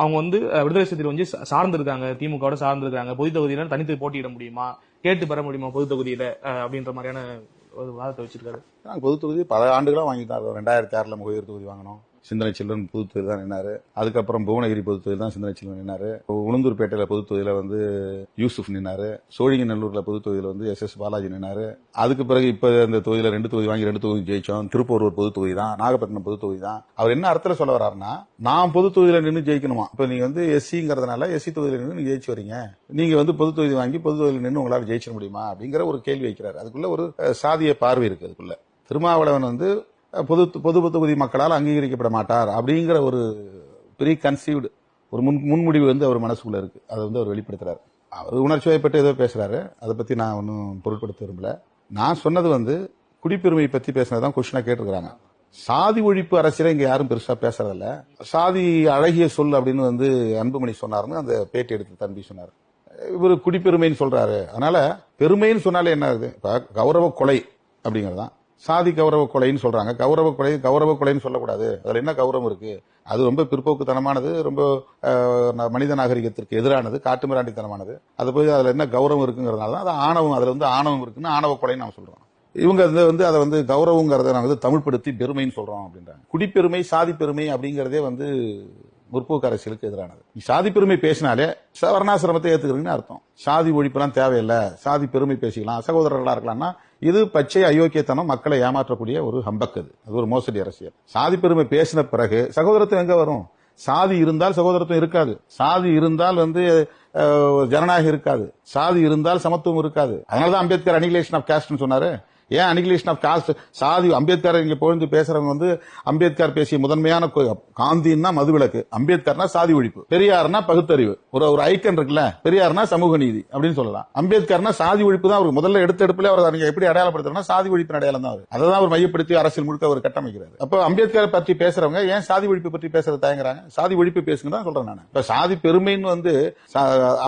அவங்க வந்து விடுதலை சிறுத்தைகள் வந்து சார்ந்திருக்காங்க. திமுகவோட சார்ந்திருக்காங்க. பொது தொகுதியில தனித்து போட்டியிட முடியுமா? கேட்டு பெற முடியுமா பொது தொகுதியில? அப்படின்ற மாதிரியான ஒரு வாதத்தை வச்சிருக்காரு. பொது தொகுதி பல ஆண்டுகளாக வாங்கி தான் ரெண்டாயிரத்தி ஆறுல முகவீர் தொகுதி வாங்கினோம். சிந்தனை செல்வன் பொது தான் நின்னாரு. அதுக்கப்புறம் புவனகிரி பொது தான் சிந்தனை செல்வன் நின்னாரு. உளுந்தூர்பேட்டையில் பொது தொகுதியில வந்து யூசுப் நின்னாரு. சோழிங்கநல்லூர்ல பொது வந்து எஸ் எஸ் பாலாஜி நின்னாரு. அதுக்கு பிறகு இப்ப இந்த தொகுதியில ரெண்டு தொகுதி வாங்கி ரெண்டு தொகுதி ஜெயிச்சோம். திருப்பூர் ஒரு பொது தொகுதி தான் நாகப்பட்டினம் பொது தொகுதி தான். அவர் என்ன அர்த்தத்தில் சொல்ல வர்றாருன்னா நான் பொது தொகுதியில நின்று ஜெயிக்கணுமா? இப்ப நீங்க வந்து எஸ்சிங்கிறதுனால எஸ்சி தொகுதியில நின்று நீங்க ஜெயிச்சு வரீங்க. நீங்க வந்து பொது தொகுதி வாங்கி பொது தொகுதியில் நின்று உங்களால ஜெயிச்சிட முடியுமா? அப்படிங்கிற ஒரு கேள்வி வைக்கிறார். அதுக்குள்ள ஒரு சாதிய பார்வை இருக்கு அதுக்குள்ள. திருமாவளவன் வந்து பொது பொது தொகுதி மக்களால் அங்கீகரிக்கப்பட மாட்டார் அப்படிங்கிற ஒரு ப்ரீ கன்சீவ்டு ஒரு முன் முன்முடிவு வந்து அவர் மனசுக்குள்ளே இருக்குது அதை வந்து அவர் வெளிப்படுத்துகிறார் அவர் உணர்ச்சி வயப்பட்டு ஏதோ பேசுகிறாரு அதை பற்றி நான் ஒன்றும் பொருட்படுத்த விரும்பல. நான் சொன்னது வந்து குடிப்பெருமை பேசுனது பேசினதான் கொஷினாக கேட்டிருக்கிறாங்க. சாதி ஒழிப்பு அரசியலை இங்கே யாரும் பெருசாக பேசுறதில்ல. சாதி அழகிய சொல் அப்படின்னு வந்து அன்புமணி சொன்னாருன்னு அந்த பேட்டி எடுத்து தம்பி சொன்னார். இவர் குடிப்பெருமைன்னு சொல்கிறாரு அதனால் பெருமைன்னு சொன்னாலே என்ன ஆகுது? இப்போ கௌரவ கொலை அப்படிங்கிறது தான் சாதி கௌரவ கொலைன்னு சொல்றாங்க. கௌரவ கொலை கௌரவ கொலைன்னு சொல்லக்கூடாது. அதுல என்ன கௌரவம் இருக்கு? அது ரொம்ப பிற்போக்குத்தனமானது ரொம்ப மனித நாகரிகத்திற்கு எதிரானது காட்டுமிராண்டித்தனமானது அது போய் அதுல என்ன கௌரவம் இருக்குங்கிறதுனால தான் அது ஆணவம் அதுல வந்து ஆணவம் இருக்குன்னு ஆணவ கொலைன்னு நாம் சொல்றோம். இவங்க வந்து வந்து அதை வந்து கௌரவங்கிறத நாங்கள் வந்து தமிழ்படுத்தி பெருமைன்னு சொல்றோம் அப்படின்றாங்க. குடிப்பெருமை சாதி பெருமை அப்படிங்கிறதே வந்து முற்போக்கு அரசியலுக்கு எதிரானது. நீ சாதி பெருமை பேசினாலே வர்ணாசிரமத்தை ஏத்துக்கிறீங்கன்னு அர்த்தம். சாதி ஒழிப்புலாம் தேவையில்லை. சாதி பெருமை பேசிக்கலாம். சகோதரர்களா இருக்கலாம்னா இது பச்சை அயோக்கியத்தனம் மக்களை ஏமாற்றக்கூடிய ஒரு ஹம்பக் அது. அது ஒரு மோசடி அரசியல். சாதி பெருமை பேசின பிறகு சகோதரத்துவம் எங்க வரும்? சாதி இருந்தால் சகோதரத்துவம் இருக்காது. சாதி இருந்தால் வந்து ஜனநாயகம் இருக்காது. சாதி இருந்தால் சமத்துவம் இருக்காது. அதனாலதான் அம்பேத்கர் அனிகிலேஷன் ஆஃப் காஸ்ட்னு சொன்னாரு. ஏன் அனிகிலேஷன் ஆஃப் காஸ்ட் சாதி அம்பேத்கர் இங்கே பொழுது பேசுறவங்க வந்து அம்பேத்கர் பேசிய முதன்மையான காந்தின்னா மதுவிலக்கு. அம்பேத்கர்னா சாதி ஒழிப்பு. பெரியார்னா பகுத்தறிவு. ஒரு ஒரு ஐக்கன் இருக்குல்ல? பெரியார்னா சமூக நீதி அப்படின்னு சொல்லலாம். அம்பேத்கர்னா சாதி ஒழிப்பு தான் அவர் முதல்ல எடுத்த எடுப்புல அவர் நீங்க எப்படி அடையாளப்படுத்துறா சாதி ஒழிப்பின் அடையாளம் தான் அவர். அதை தான் அவர் மையப்படுத்தி அரசியல் முழுக்க அவர் கட்டமைக்கிறார். அப்போ அம்பேத்கர் பற்றி பேசுறவங்க ஏன் சாதி ஒழிப்பு பற்றி பேசுறது தயங்குறாங்க? சாதி ஒழிப்பு பேசுங்க தான் சொல்றேன் நான். இப்ப சாதி பெருமைன்னு வந்து சா-